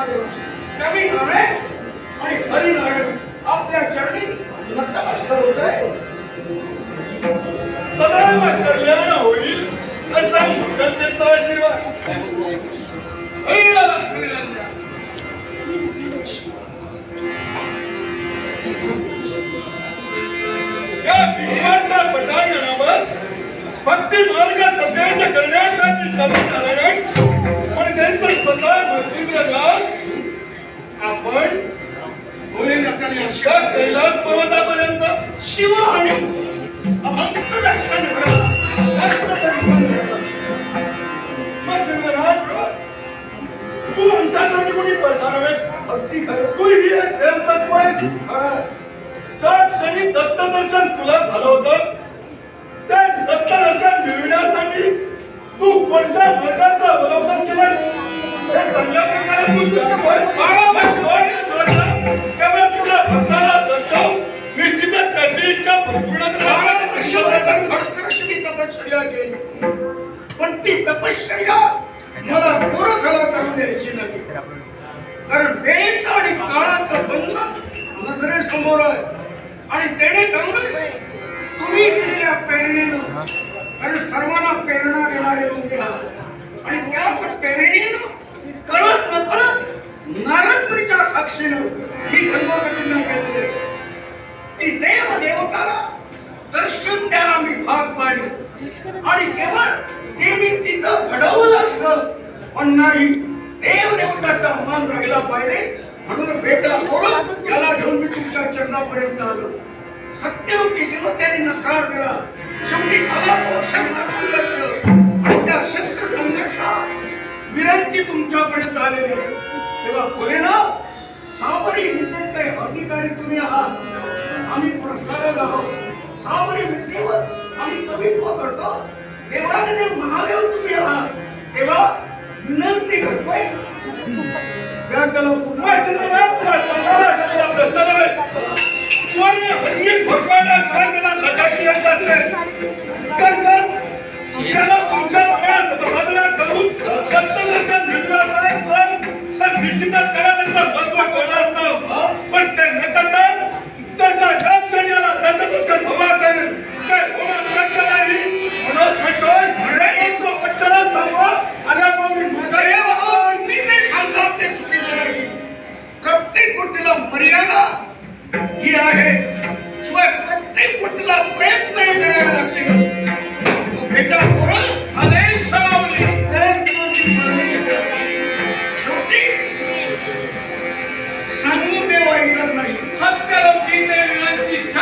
आणि हरी हरिनारायण आपल्या चरणी नतमस्तक होत आहे सदैव कल्याण होईल असा कल्याणचा आशीर्वाद. या विश्वाच्या पटांगणावर भक्ती मार्ग सध्याच्या करण्यासाठी कमी नारायण पण त्यांचं स्वतः मच्छिंद्रगाव कैलास पर्वतापर्यंत शिव आणि अभंग दर्शन घडवलं. दर्शन दर्शन घडवलं. मच्छिंद्रनाथ तू आमच्यासाठी कोणी पडणार अगदी खरं तू ही एक देवतत्व आहेस खरं. ज्या क्षणी दत्तदर्शन तुला झालं होतं त्या दत्तदर्शन मिळविण्यासाठी तू कोणत्या मार्गाचं अवलंबन केलं हे चांगल्या प्रकारे तू नजरेसमोर आहे. आणि तेणे करूनच तुम्ही दिलेल्या प्रेरणेनं कारण सर्वांना प्रेरणा देणारे तुम्ही आहात आणि त्याच प्रेरणेनं कळत न कळत नारदपुरीच्या साक्षीनं मी गंगोपतींना केलेले की देव देवताला दर्शन द्यायला मी भाग पाडले. आणि केवळ ते मी तिथं घडवलं असतं पण नाही. देव देवताचा मान राहिला पाहिजे. म्हणून बेटा करून याला घेऊन मी तुमच्या चरणापर्यंत आलो. सत्यवती त्याने नकार दिला. शेवटी झाला तो शस्त्र संघर्ष आणि त्या शस्त्र संघर्षात वीरांची तुमच्यापर्यंत आलेले तेव्हा बोलेना सावरी विद्येचे अधिकारी तुम्ही आहात. आम्ही प्रसारक आहोत. सावरी विद्येवर आम्ही कवित्व करतो. देवाने देव महादेव तुम्ही आहात. तेव्हा विनंती करतोय त्या त्याला पुन्हा मच्छिंद्रनाथ तुला सांगायला तुला प्रश्न नव्हे सुवर्ण हरित भगवाना छातीला लटाकली त्याला तुमच्या करून पण तर निश्चितच त्याला त्यांचं महत्त्व कळलं असतं पण ते न करता तर का ज्या क्षणी याला दत्तदर्शन हवं असेल ते होणं शक्य नाही. म्हणून म्हणतोय म्हणून पट्टला थांबवा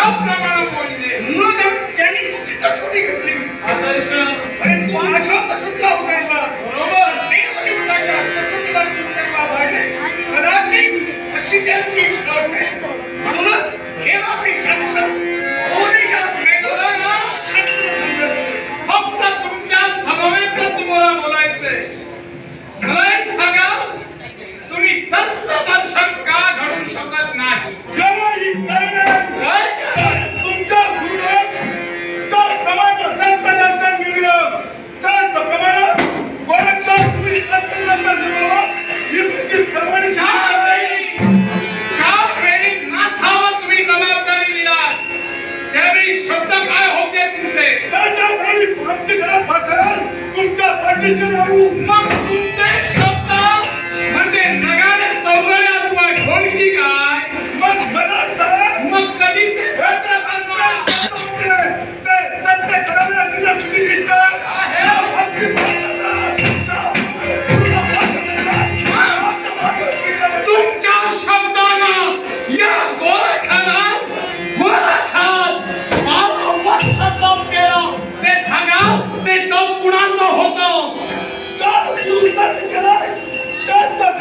આ પ્રમાણે બોલી દે હું જ તેની કસોટી કેટલી બરોબર. તે મને ઉતારતા કસોટી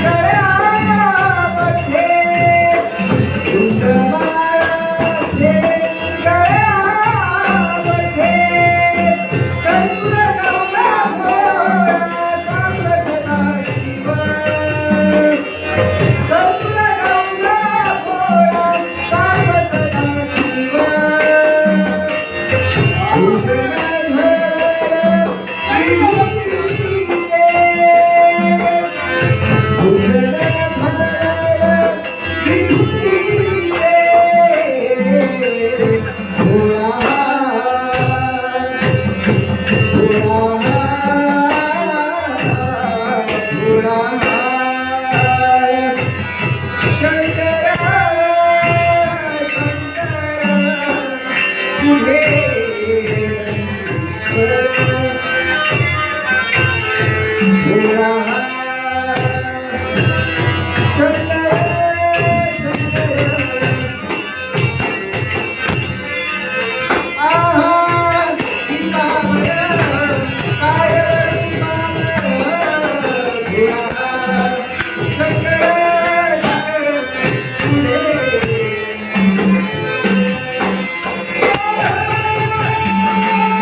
Yeah. Thank you. Música